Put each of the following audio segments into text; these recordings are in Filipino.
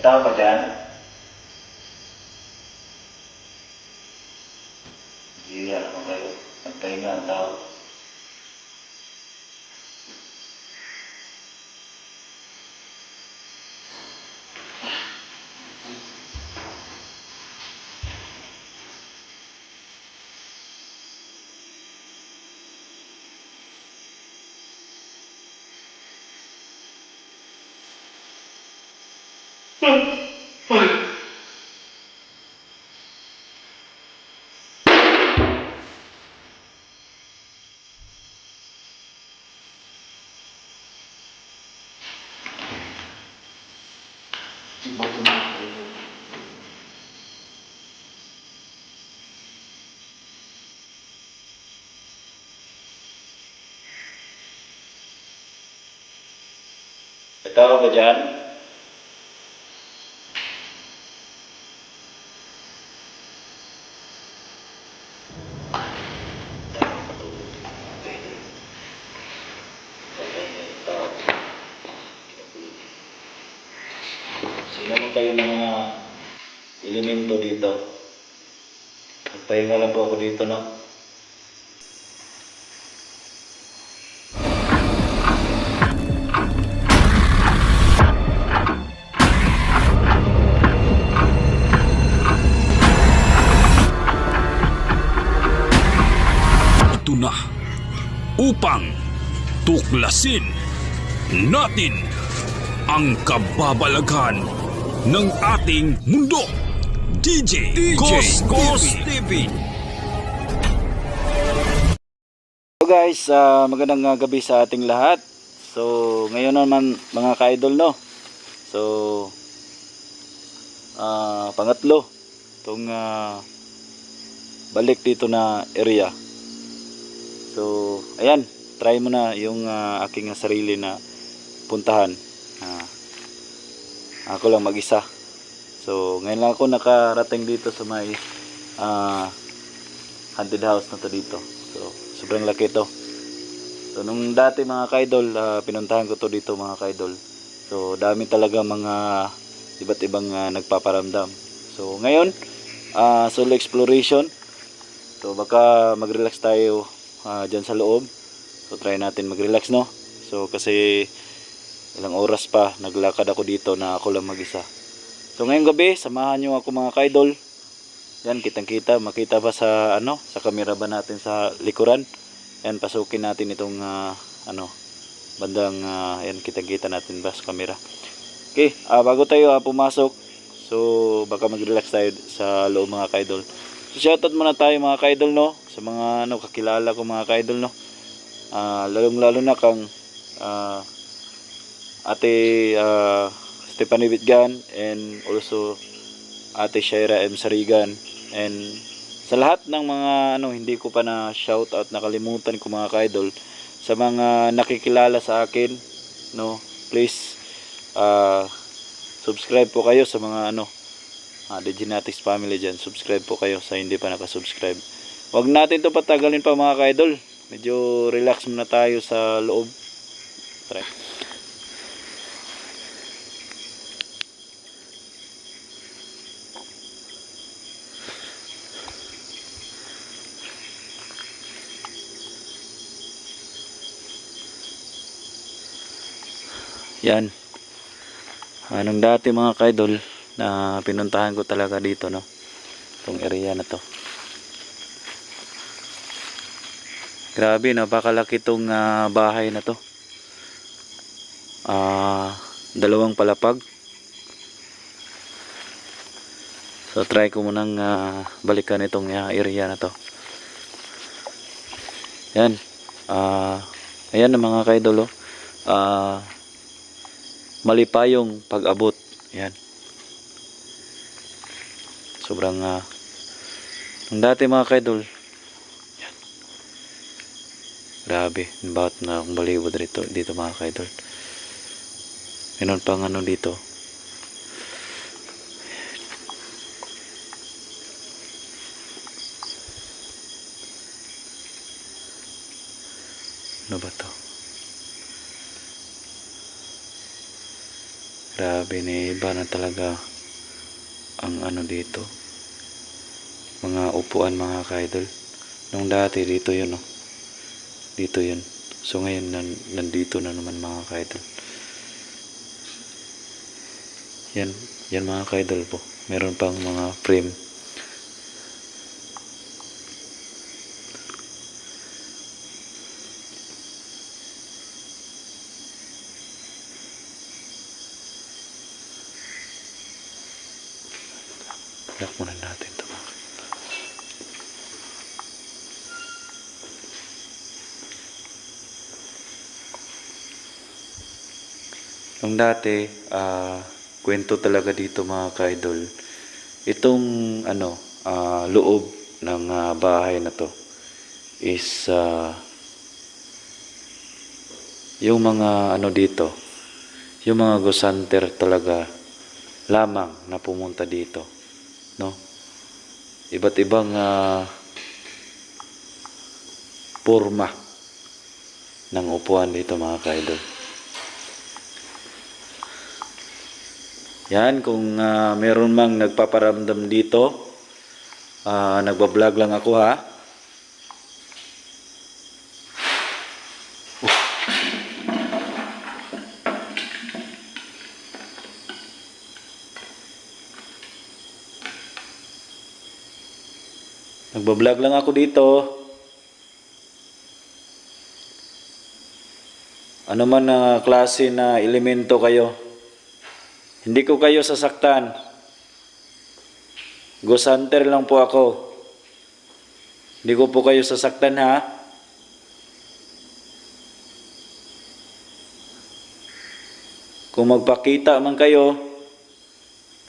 ඉතාම දැන tao ba dyan? Sino mo kayo ng mga elemento dito? Nagpahinga lang po ako dito, no? Ito na upang tuklasin natin ang kababalaghan ng ating mundo. DJ, DJ Ghost, Ghost TV. So guys, ah, magandang ah, gabi sa ating lahat. So, ngayon naman mga ka-idol no. So, ah, pangatlo itong ah, balik dito na area. So, ayan, try mo na yung ah, aking sarili na puntahan. Ah, ako lang mag-isa. So, ngayon lang ako nakarating dito sa may ah, haunted house na to dito. So, sobrang laki to. So, nung dati mga kaidol, ah, pinuntahan ko to dito mga kaidol. So, dami talaga mga iba't ibang ah, nagpaparamdam. So, ngayon, ah, solo exploration. So, baka mag-relax tayo ah, dyan sa loob. So, try natin mag-relax, no? So, kasi ilang oras pa, naglakad ako dito na ako lang mag-isa. So, ngayong gabi, samahan nyo ako mga kaidol. Yan, kitang-kita. Makita ba sa, ano, sa camera ba natin sa likuran? Yan, pasukin natin itong, ah, ano, bandang, ah, yan, kitang-kita natin ba sa camera. Okay, ah, bago tayo ah, pumasok, so, baka mag-relax tayo sa loob mga kaidol. So, shoutout muna tayo mga kaidol, no? Sa mga, ano, kakilala ko mga kaidol, no? Ah, lalong-lalo na kang, ah, ate, ah, Stephanie Bitgan, and also, Ate Shaira M. Sarigan. And sa lahat ng mga ano hindi ko pa na shout out nakalimutan ko mga kaidol sa mga nakikilala sa akin no please ah subscribe po kayo sa mga ano uh, The Genetics family dyan. Subscribe po kayo sa hindi pa nakasubscribe. Wag natin to patagalin pa mga kaidol. Medyo relax muna tayo sa loob. Try Yan. Anong dati mga kaidol na pinuntahan ko talaga dito no. Itong area na to. Grabe napakalaki tong ah, bahay na to. Ah, dalawang palapag. So try ko munang ah, balikan itong ah, area na to. Yan. Ah, ayan ang mga kaidol oh. Ah, mali pa yung pag-abot. Yan. Sobrang uh, nung dati mga kaidol. Yan. Grabe, bawat na akong balibod dito, dito mga kaidol. Meron pang ano dito. Ano ba to? Grabe ni iba na talaga ang ano dito. Mga upuan mga kaidol. Nung dati dito yun oh. Dito yun. So ngayon nan, nandito na naman mga kaidol. Yan, yan mga kaidol po. Meron pang mga frame. Lock muna natin ito mga kaidol. Nung dati, ah, kwento talaga dito mga kaidol. Itong ano, ah, loob ng ah, bahay na to is ah, yung mga ano dito, yung mga ghost hunter talaga lamang na pumunta dito, no? Iba't ibang ah, porma ng upuan dito mga kaidol. Yan, kung ah, meron mang nagpaparamdam dito, ah, nagbablog lang ako ha. Nagbablog lang ako dito. Ano man na klase na elemento kayo. Hindi ko kayo sasaktan. Ghost lang po ako. Hindi ko po kayo sasaktan ha. Kung magpakita man kayo,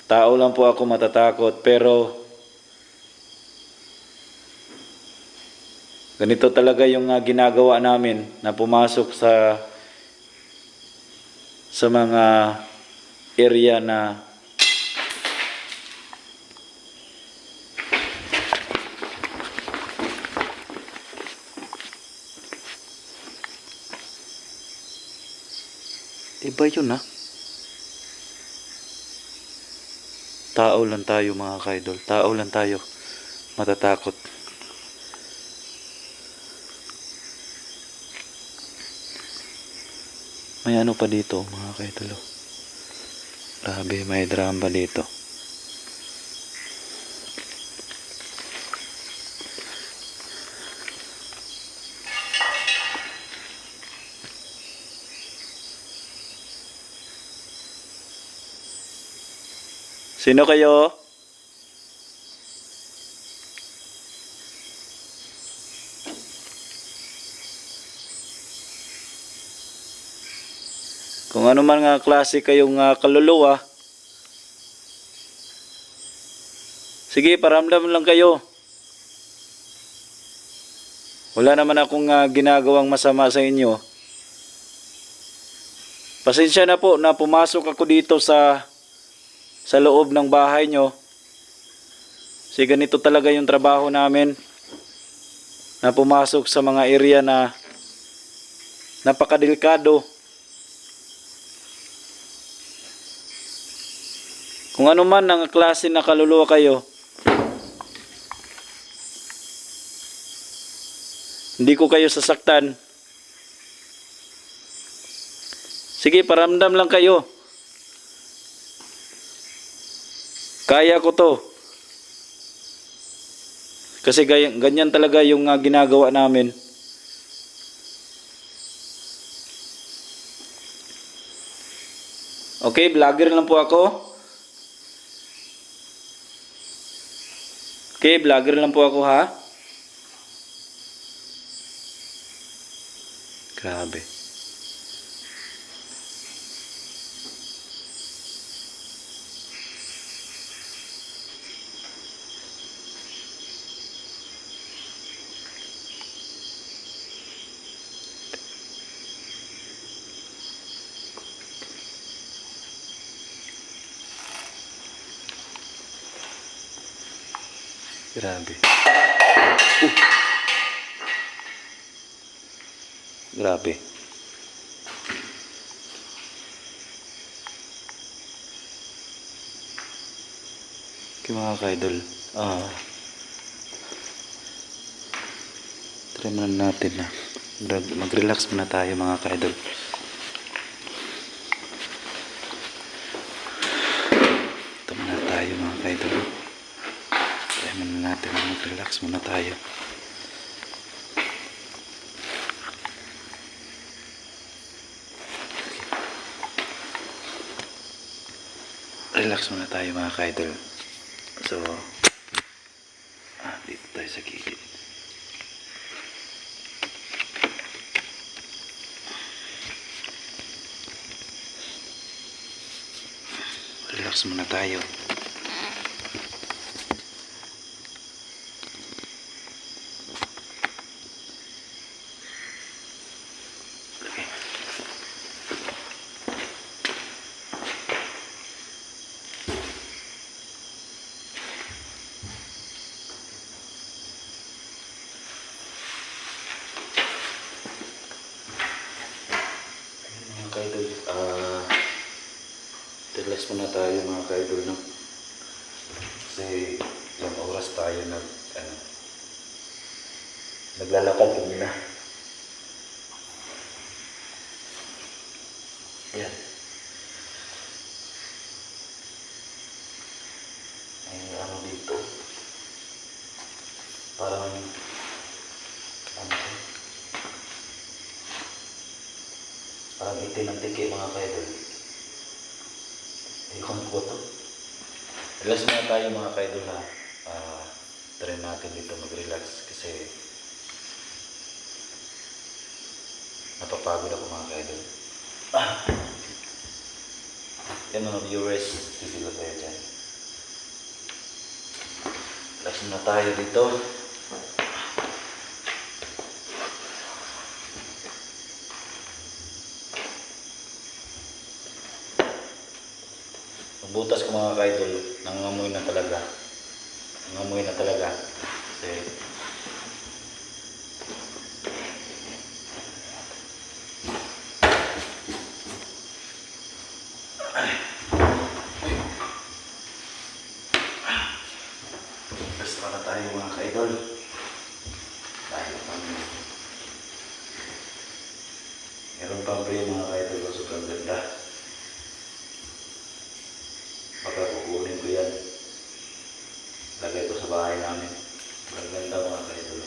tao lang po ako matatakot. Pero ganito talaga yung ah, ginagawa namin na pumasok sa sa mga area na Iba yun ha. Tao lang tayo mga kaidol. Tao lang tayo. Matatakot. May ano pa dito mga kaidol. oh. Grabe, may drama dito. Sino kayo? Kung ano man nga klase kayong ah, kaluluwa, sige, paramdam lang kayo. Wala naman akong ah, ginagawang masama sa inyo. Pasensya na po na pumasok ako dito sa sa loob ng bahay nyo. Kasi ganito talaga yung trabaho namin. Na pumasok sa mga area na napakadelikado. Kung ano man ang klase na kaluluwa kayo, hindi ko kayo sasaktan. Sige, paramdam lang kayo. Kaya ko to. Kasi ganyan talaga yung ah, ginagawa namin. Okay, vlogger lang po ako. Okay, vlogger lang po ako ha. Grabe. Grabe. Uh. Grabe. Okay mga kaidol. Ah. Try na natin na. Mag-relax muna tayo mga kaidol. Ito muna tayo mga kaidol. Natin na mag-relax muna tayo. Relax muna tayo mga ka-idol. So, ah, dito tayo sa gilid. Relax muna tayo. Okay. Mga kaidol, ah, relax muna tayo mga kaidol, no? Kasi ilang oras tayo nag, ano, naglalakad kanina. Yan. May ano dito. Parang, ano to? Parang itim ng tiki mga kaidol. Ikon ko to. Relax muna tayo mga kaidol ha. Ah, try natin dito mag-relax kasi napapagod ako mga kaidol. Ah. Yan mga viewers, titilo tayo dyan. Relax muna tayo dito. Pagbutas ko mga kaidol, nangangamoy na talaga. Nangangamoy na talaga. Kasi Basta na tayo mga kaidol. Tayo pang Meron pang pre mga kaidol ko sobrang ganda. Baka kukunin ko yan. Lagay ko sa bahay namin. Ang ganda mga kaidol.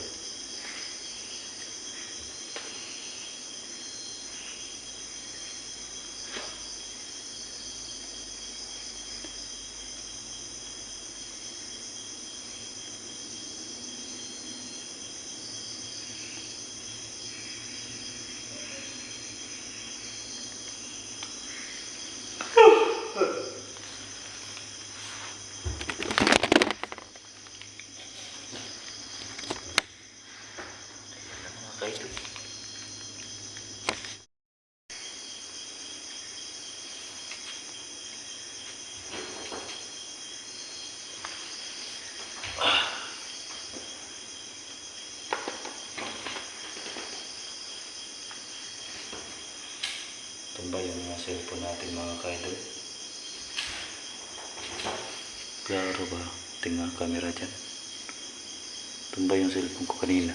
Mga kaidol. Tumba yung mga cellphone natin mga kaidol. Klaro ba? Ang camera dyan. Tumba yung cellphone ko kanina.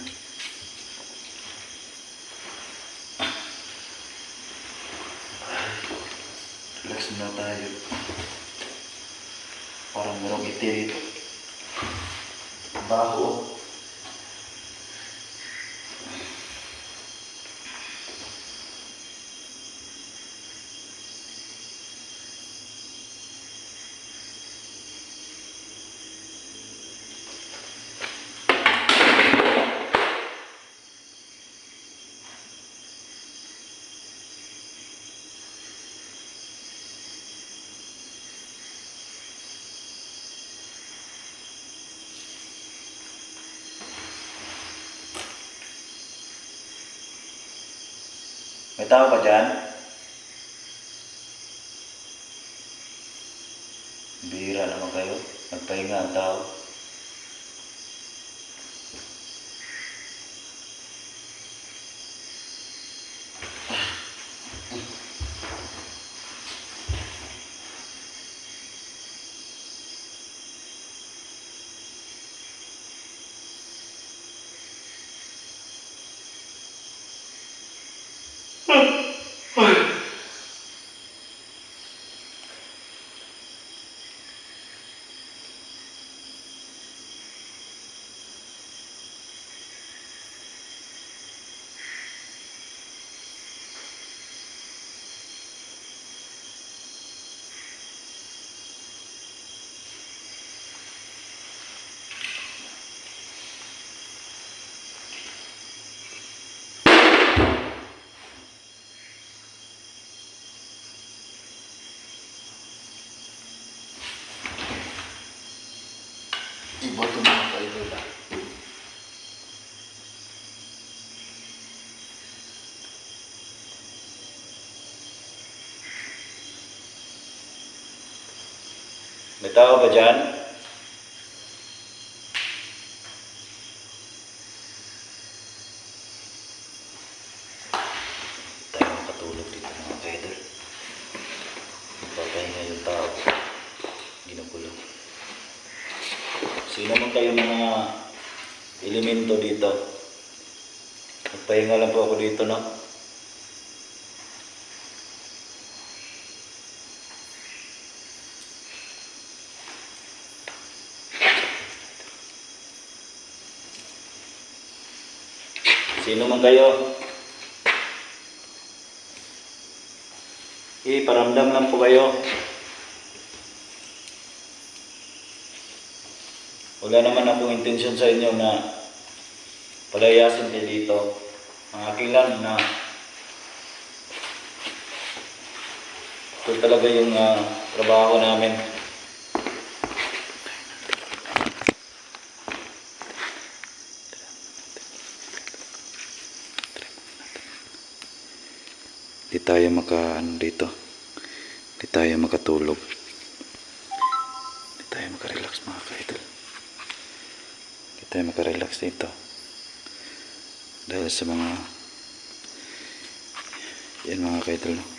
Relax na tayo. Parang merong iti dito. Baho. Tao ba dyan? Bira naman kayo. Nagpahinga ang tao. Iba ito mga ka-idol ah. May tao ba dyan? Tayo makatulog dito mga ka-idol. Papahinga yung tao. Ginugulo. Sino man kayo mga elemento dito? Magpahinga lang po ako dito, no? Sino man kayo? Eh, paramdam lang po kayo. Wala naman akong intensyon sa inyo na palayasin kayo dito. Ang akin lang na ito talaga yung ah, trabaho namin. Di tayo maka ano dito. Di tayo makatulog. Di tayo makarelax mga ka-idol. Di tayo makarelax dito. Dahil sa mga yan mga ka-idol.